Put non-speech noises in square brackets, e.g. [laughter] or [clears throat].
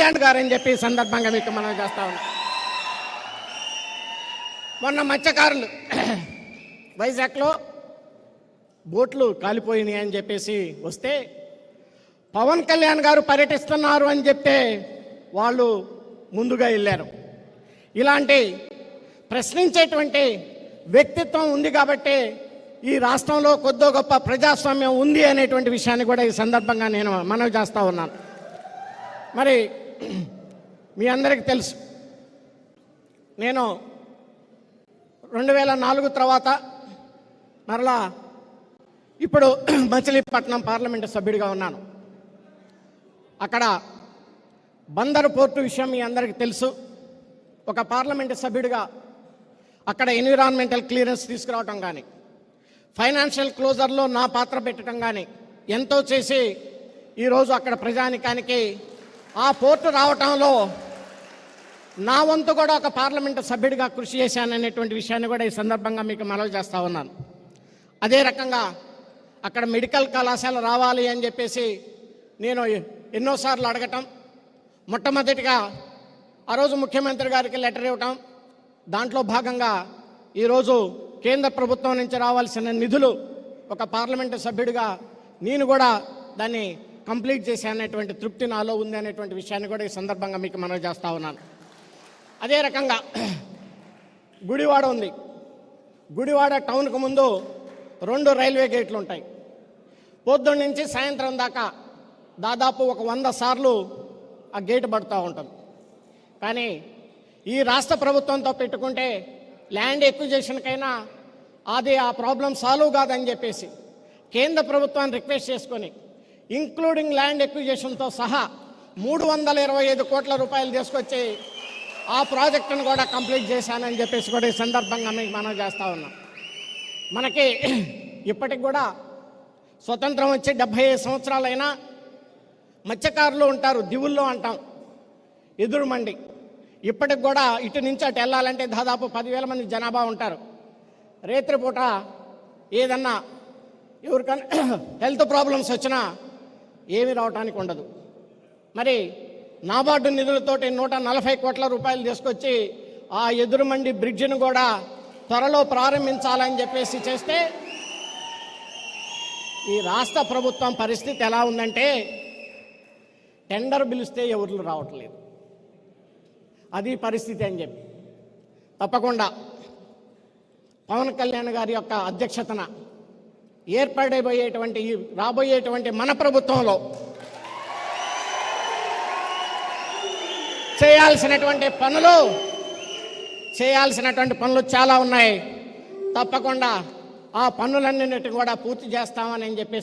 కళ్యాణ్ గారు అని చెప్పి సందర్భంగా మీకు మనం చేస్తా ఉన్నాం. మొన్న మత్స్యకారులు [clears throat] వైజాగ్లో బోట్లు కాలిపోయినాయి అని చెప్పేసి వస్తే పవన్ కళ్యాణ్ గారు పర్యటిస్తున్నారు అని చెప్తే వాళ్ళు ముందుగా వెళ్ళారు. ఇలాంటి ప్రశ్నించేటువంటి వ్యక్తిత్వం ఉంది కాబట్టి ఈ రాష్ట్రంలో కొద్దో గొప్ప ప్రజాస్వామ్యం ఉంది అనేటువంటి విషయాన్ని కూడా ఈ సందర్భంగా నేను మనవి చేస్తూ ఉన్నాను. మరి మీ అందరికీ తెలుసు. నేను రెండు వేల నాలుగు తర్వాత మరలా ఇప్పుడు మచిలీపట్నం పార్లమెంటు సభ్యుడిగా ఉన్నాను. అక్కడ బందరు పోర్టు విషయం మీ అందరికీ తెలుసు. ఒక పార్లమెంటు సభ్యుడిగా అక్కడ ఎన్విరాన్మెంటల్ క్లియరెన్స్ తీసుకురావటం కానీ ఫైనాన్షియల్ క్లోజర్లో నా పాత్ర పెట్టడం కానీ ఎంతో చేసి ఈరోజు అక్కడ ప్రజానికానికి ఆ పోర్టు రావటంలో నా వంతు కూడా ఒక పార్లమెంటు సభ్యుడిగా కృషి చేశాననేటువంటి విషయాన్ని కూడా ఈ సందర్భంగా మీకు మనవి చేస్తూ ఉన్నాను. అదే రకంగా అక్కడ మెడికల్ కళాశాల రావాలి అని చెప్పేసి నేను ఎన్నోసార్లు అడగటం మొట్టమొదటిగా ఆ రోజు ముఖ్యమంత్రి గారికి లెటర్ ఇవ్వటం దాంట్లో భాగంగా ఈరోజు కేంద్ర ప్రభుత్వం నుంచి రావాల్సిన నిధులు ఒక పార్లమెంటు సభ్యుడిగా నేను కూడా దాన్ని కంప్లీట్ చేశాననేటువంటి తృప్తి నాలో ఉంది అనేటువంటి విషయాన్ని కూడా ఈ సందర్భంగా మీకు మనం చేస్తూ ఉన్నాను. అదే రకంగా [clears throat] గుడివాడ ఉంది. గుడివాడ టౌన్కు ముందు రెండు రైల్వే గేట్లు ఉంటాయి. పొద్దున్న నుంచి సాయంత్రం దాకా దాదాపు ఒక వంద సార్లు ఆ గేటు పడుతూ ఉంటుంది. కానీ ఈ రాష్ట్ర ప్రభుత్వంతో పెట్టుకుంటే ల్యాండ్ ఎక్విజేషన్కైనా అది ఆ ప్రాబ్లం సాల్వ్ కాదని చెప్పేసి కేంద్ర ప్రభుత్వాన్ని రిక్వెస్ట్ చేసుకొని ఇంక్లూడింగ్ ల్యాండ్ ఎక్విజేషన్తో సహా మూడు వందల ఇరవై ఐదు కోట్ల రూపాయలు తీసుకొచ్చి ఆ ప్రాజెక్టును కూడా కంప్లీట్ చేశానని చెప్పేసి కూడా ఈ సందర్భంగా మీకు మనం చేస్తూ ఉన్నాం. మనకి ఇప్పటికి కూడా స్వతంత్రం వచ్చి డెబ్భై ఐదు సంవత్సరాలైనా మత్స్యకారులు ఉంటారు దివుల్లో అంటాం ఎదురు మండి. ఇప్పటికి కూడా ఇటు నుంచి అటు వెళ్ళాలంటే దాదాపు పదివేల మంది జనాభా ఉంటారు. రేత్రిపూట ఏదన్నా ఎవరికన్నా హెల్త్ ప్రాబ్లమ్స్ వచ్చినా ఏమీ రావటానికి ఉండదు. మరి నాబార్డు నిధులతోటి నూట నలభై కోట్ల రూపాయలు తీసుకొచ్చి ఆ ఎదురుమండి బ్రిడ్జిని కూడా త్వరలో ప్రారంభించాలని చెప్పేసి చేస్తే ఈ రాష్ట్ర ప్రభుత్వం పరిస్థితి ఎలా ఉందంటే టెండర్ పిలిస్తే ఎవరు రావట్లేదు. అది పరిస్థితి అని చెప్పి. తప్పకుండా పవన్ కళ్యాణ్ గారి యొక్క అధ్యక్షతన ఏర్పడబోయేటువంటి ఈ రాబోయేటువంటి మన ప్రభుత్వంలో చేయాల్సినటువంటి పనులు చేయాల్సినటువంటి పనులు చాలా ఉన్నాయి. తప్పకుండా ఆ పనులన్నింటిని కూడా పూర్తి చేస్తామని చెప్పేసి